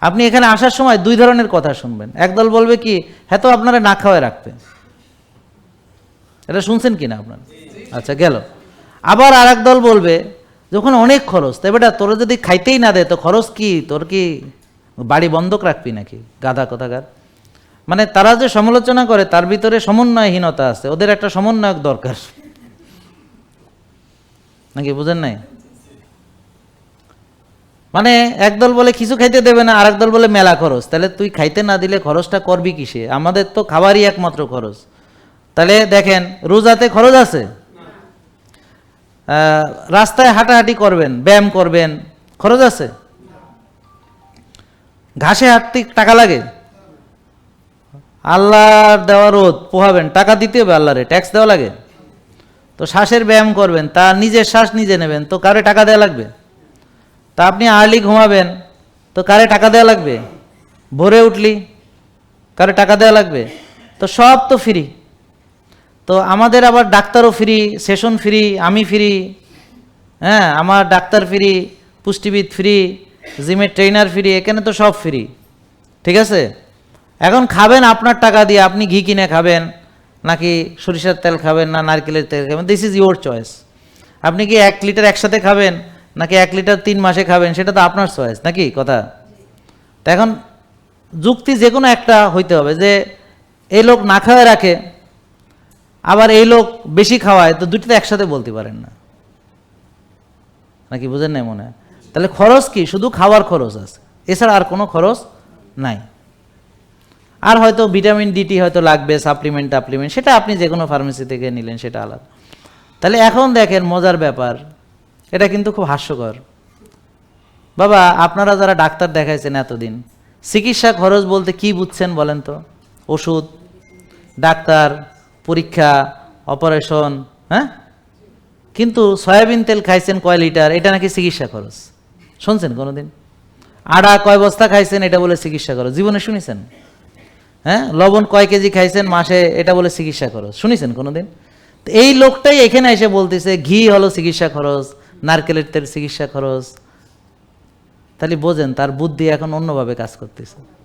আপনি এখানে আসার সময় দুই ধরনের কথা শুনবেন। একদল বলবে কি হ্যাঁ তো আপনারা না খাওয়ায় রাখতে। এটা শুনছেন কি না আপনার? আচ্ছা গেল। আবার আর দল বলবে, যখন অনেক খরচ, তো বেটা তোরা যদি খাইতেই না দেয় তো খরচ কি? তোর কি বাড়ি বন্ধক রাখবি নাকি? গাধা কোথাকার। মানে তারা যে সমালোচনা করে, তার ভিতরে সমন্বয়হীনতা আছে। ওদের একটা সমন্বয়ক দরকার। নাকি বুঝেন নাই? মানে একদল বলে কিছু খাইতে দেবে না আর দল বলে মেলা খরচ। তাহলে তুই খাইতে না দিলে খরচটা করবি কিসে? আমাদের তো খাবারই একমাত্র খরচ। তাহলে দেখেন, রোজাতে খরচ আছে? রাস্তায় হাঁটাহাঁটি করবেন, ব্যায়াম করবেন, খরচ আছে? ঘাসে হাঁটতে টাকা লাগে? আল্লাহর দেওয়া রোদ, পোহাবেন, টাকা দিতে হবে আল্লাহরে ট্যাক্স দেওয়া লাগে? তো শ্বাসের ব্যায়াম করবেন, তা নিজের শ্বাস নিজে নেবেন, তো কারে টাকা দেওয়া লাগবে? তা আপনি আর্লি ঘুমাবেন, তো কারে টাকা দেওয়া লাগবে? ভোরে উঠলি, কারে টাকা দেওয়া লাগবে? তো সব তো ফ্রি। তো আমাদের আবার ডাক্তারও ফ্রি, সেশন ফ্রি, আমি ফ্রি হ্যাঁ আমার ডাক্তার ফ্রি, পুষ্টিবিদ ফ্রি, জিমের ট্রেনার ফ্রি, এখানে তো সব ফ্রি। ঠিক আছে? এখন খাবেন আপনার টাকা দিয়ে, আপনি ঘি কিনে খাবেন, নাকি সরিষার তেল খাবেন, না নারকেলের তেল খাবেন দিস ইজ ইউর চয়েস আপনি কি এক লিটার একসাথে খাবেন? নাকি এক লিটার তিন মাসে খাবেন? সেটা তো আপনার চয়েস নাকি? কথা। তা এখন যুক্তি যে কোনো একটা হইতে হবে যে, এই লোক না খাওয়ায় রাখে, আবার এই লোক বেশি খাওয়ায়, তো দুটি তো একসাথে বলতে পারেন না। নাকি বুঝেন নাই মনে হয়? তাহলে খরচ কি? শুধু খাওয়ার খরচ আছে। এছাড়া আর কোনো খরচ নাই। আর হয়তো ভিটামিন ডিটি হয়তো লাগবে, সাপ্লিমেন্ট টাপ্লিমেন্ট, সেটা আপনি যে কোনো ফার্মেসি থেকে নিলেন, সেটা আলাদা। তাহলে এখন দেখেন মজার ব্যাপার এটা কিন্তু খুব হাস্যকর। বাবা, আপনারা যারা ডাক্তার দেখাইছেন এতদিন, চিকিৎসা খরচ বলতে কি বুঝছেন বলেন তো? ওষুধ, ডাক্তার, পরীক্ষা, অপারেশন হ্যাঁ? কিন্তু সয়াবিন তেল খাইছেন কয় লিটার, এটা নাকি চিকিৎসা খরচ? শুনছেন কোনোদিন? আড়া কয় বস্তা খাইছেন, এটা বলে চিকিৎসা খরচ। জীবনে শুনেছেন? হ্যাঁ? লবণ কয় কেজি খাইছেন, মাসে এটা বলে চিকিৎসা খরচ। শুনেছেন কোনোদিন? এই লোকটাই এখানে এসে বলতেছে, ঘি হলো চিকিৎসা খরচ নারকেলের তেল চিকিৎসা খরচ। তাহলে বোঝেন তার বুদ্ধি এখন অন্যভাবে কাজ করতেছে।